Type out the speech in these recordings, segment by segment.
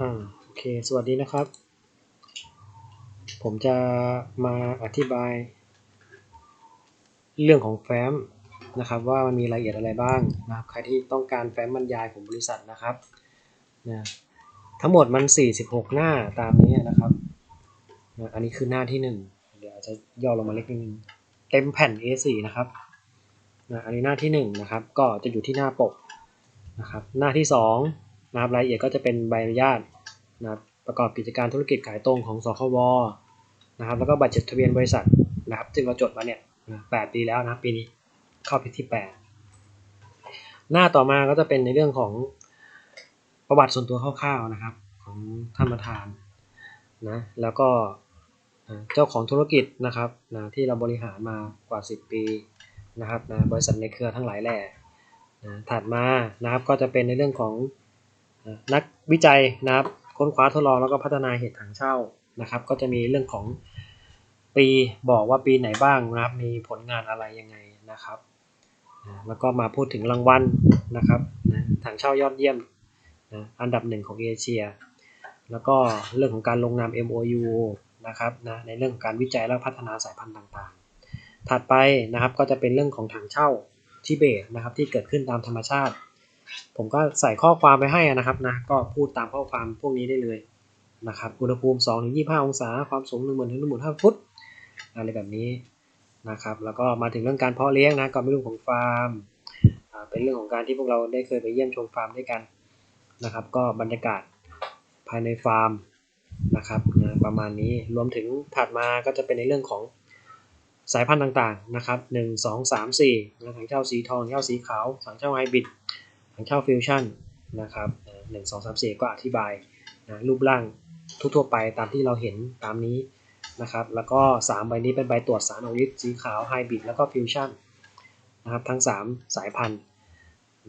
อ่าโอเค สวัสดีนะครับ ผมจะมาอธิบาย เรื่องของแฟ้มนะครับ ว่ามันมีรายละเอียดอะไรบ้างนะครับใครที่ต้องการแฟ้มบรรยายของบริษัทนะครับนะทั้งหมดมัน 46 หน้าตามนี้นะครับนะอันนี้คือหน้าที่ 1 เดี๋ยวอาจจะย่อลงมาเล็กนิดนึงเต็มแผ่น A4 นะครับนะอันนี้หน้าที่ 1 นะครับ ก็จะอยู่ที่หน้าปกนะครับ หน้าที่ 2 นะครับรายละเอียดก็จะเป็นใบอนุญาตนะครับประกอบกิจการธุรกิจขายตรงของสควนะครับแล้วก็บัตรจดทะเบียนบริษัทนะครับซึ่งเราจดมาเนี่ยแปดปีแล้วนะครับปีนี้เข้าปีที่8หน้าต่อมาก็จะเป็นในเรื่องของประวัติส่วนตัวคร่าวๆนะครับของท่านประธานนะแล้วก็เจ้าของธุรกิจนะครับนะที่เราบริหารมากว่า 10 ปีนะครับนะบริษัทในเครือทั้งหลายแหล่นะถัดมานะครับก็จะเป็นในเรื่องของ นักวิจัยนะครับค้นคว้าทดลองแล้วก็พัฒนาเห็ดถังเช่านะครับ ก็จะมีเรื่องของปีบอกว่าปีไหนบ้างนะครับ มีผลงานอะไรยังไงนะครับ แล้วก็มาพูดถึงรางวัลนะครับนะถังเช่ายอดเยี่ยมนะอันดับหนึ่งของเอเชีย แล้วก็เรื่องของการลงนาม MOU นะครับนะในเรื่องของการวิจัยและพัฒนาสายพันธุ์ต่างๆ ถัดไปนะครับก็จะเป็นเรื่องของถังเช่าทิเบตนะครับที่เกิดขึ้นตามธรรมชาติ ผมก็ใส่ข้อความไปให้นะครับนะก็พูดตามข้อความพวกนี้ได้เลยนะครับอุณหภูมิ 2-25 องศา ความสูง 1 0 0 0 0ถึง15,000ฟุตอะไรแบบนี้นะครับแล้วก็มาถึงเรื่องการเพาะเลี้ยงนะก็เป็นเรื่องของฟาร์มเป็นเรื่องของการที่พวกเราได้เคยไปเยี่ยมชมฟาร์มด้วยกันนะครับ ก็บรรยากาศภายในฟาร์มนะครับนะประมาณนี้รวมถึงถัดมาก็จะเป็นในเรื่องของสายพันธุ์ต่างๆนะครับ 1 2 3 4นะถังเช่าสีทองเช่าสีขาวถังเช่าไฮบริด ถังเช่าฟิวชั่นนะครับหนึ่งสองสามสี่ก็อธิบายนะรูปร่างทั่วๆไปตามที่เราเห็นตามนี้นะครับ แล้วก็ 3 ใบนี้เป็นใบตรวจสารออกฤทธิ์สีขาวไฮบริดแล้วก็ฟิวชั่นนะครับทั้ง 3 สายพันธุ์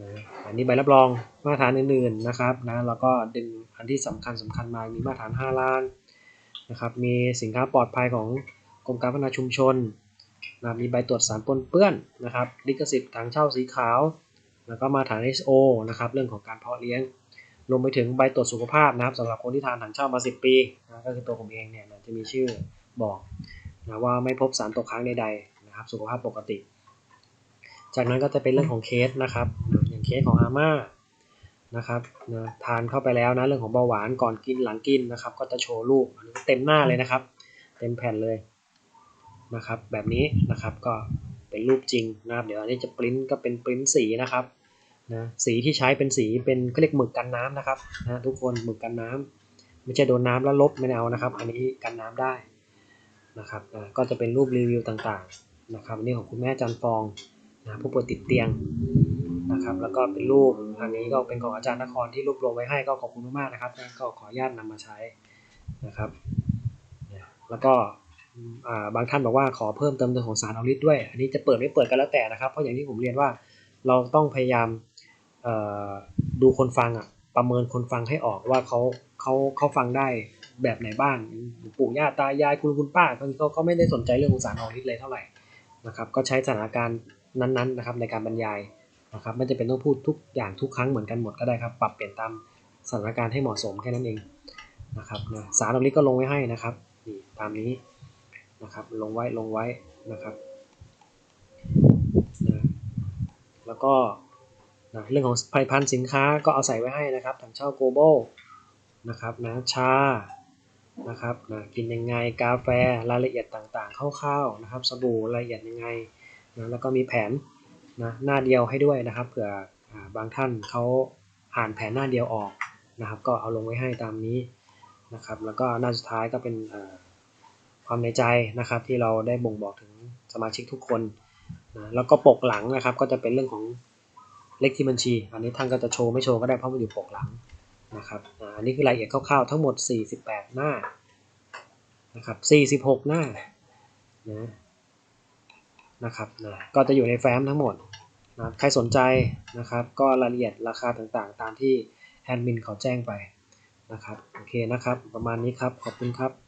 นะอันนี้ใบรับรองมาตรฐานอื่นๆนะครับนะแล้วก็ดึงอันที่สำคัญสำคัญมา มีมาตรฐาน 5 ล้านนะครับ มีสินค้าปลอดภัยของกรมการพัฒนาชุมชนนะมีใบตรวจสารปนเปื้อนนะครับ ลิขสิทธิ์ทางเช่าสีขาว แล้วก็มาฐาน SO นะครับเรื่องของการเพาะเลี้ยงรวมไปถึงใบตรวจสุขภาพนะครับสำหรับคนที่ทานถังเช่ามา 10 ปีนะก็คือตัวผมเองเนี่ยจะมีชื่อบอกนะว่าไม่พบสารตกค้างใดๆนะครับสุขภาพปกติ จากนั้นก็จะเป็นเรื่องของเคสนะครับอย่างเคสของอาม่านะครับนะทานเข้าไปแล้วนะเรื่องของเบาหวานก่อนกินหลังกินนะครับ ก็จะโชว์รูปอันนี้เต็มหน้าเลยนะครับ เต็มแผ่นเลยนะครับ แบบนี้นะครับก็ เป็นรูปจริงนะครับ เดี๋ยวอันนี้จะปริ้นก็เป็นปริ้นสีนะครับนะสีที่ใช้เป็นสีเป็นเขาเรียกหมึกกันน้ำนะครับนะทุกคนหมึกกันน้ำไม่ใช่โดนน้ำแล้วลบไม่เอานะครับ อันนี้กันน้ำได้นะครับนะก็จะเป็นรูปรีวิวต่างๆนะครับอันนี้ของคุณแม่จันฟองนะผู้ป่วยติดเตียงนะครับแล้วก็เป็นรูปอันนี้ก็เป็นของอาจารย์นครที่รวบรวมไว้ให้ก็ขอบคุณมากๆนะครับก็ขออนุญาตนำมาใช้นะครับแล้วก็ บางท่านบอกว่าขอเพิ่มเติมเรื่องของสารออกฤทธิ์ด้วย อันนี้จะเปิดไม่เปิดกันแล้วแต่นะครับ เพราะอย่างที่ผมเรียนว่าเราต้องพยายามดูคนฟังอะประเมินคนฟังให้ออกว่าเขาเขาเขาฟังได้แบบไหนบ้างปู่ย่าตายายคุณคุณป้าเขาเขาไม่ได้สนใจเรื่องของสารออกฤทธิ์เลยเท่าไหร่นะครับก็ใช้สถานการณ์นั้นๆนะครับในการบรรยายนะครับไม่จะเป็นต้องพูดทุกอย่างทุกครั้งเหมือนกันหมดก็ได้ครับ ปรับเปลี่ยนตามสถานการณ์ให้เหมาะสมแค่นั้นเองนะครับนะสารออกฤทธิ์ก็ลงไว้ให้นะครับนี่ตามนี้ นะครับลงไว้ลงไว้นะครับนะแล้วก็นะเรื่องของผลิตภัณฑ์สินค้าก็เอาใส่ไว้ให้นะครับถังเช่าโกลบอลนะครับนะชานะครับนะกินยังไงกาแฟรายละเอียดต่างๆคร่าวๆนะครับสบู่รายละเอียดยังไงนะแล้วก็มีแผนนะหน้าเดียวให้ด้วยนะครับเผื่อบางท่านเขาอ่านแผนหน้าเดียวออกนะครับ ก็เอาลงไว้ให้ตามนี้นะครับ แล้วก็หน้าสุดท้ายก็เป็น ความในใจนะครับ ที่เราได้บ่งบอกถึงสมาชิกทุกคนนะแล้วก็ปกหลังนะครับ ก็จะเป็นเรื่องของเลขที่บัญชี อันนี้ท่านก็จะโชว์ไม่โชว์ก็ได้เพราะมันอยู่ปกหลังนะครับอันนี้คือรายละเอียดคร่าวๆทั้งหมด 48 หน้านะครับ46 หน้านะนะครับนะก็จะอยู่ในแฟ้มทั้งหมดนะใครสนใจนะครับ ก็รายละเอียดราคาต่างๆ ตามที่แอดมินเขาแจ้งไปนะครับโอเคนะครับ ประมาณนี้ครับ ขอบคุณครับ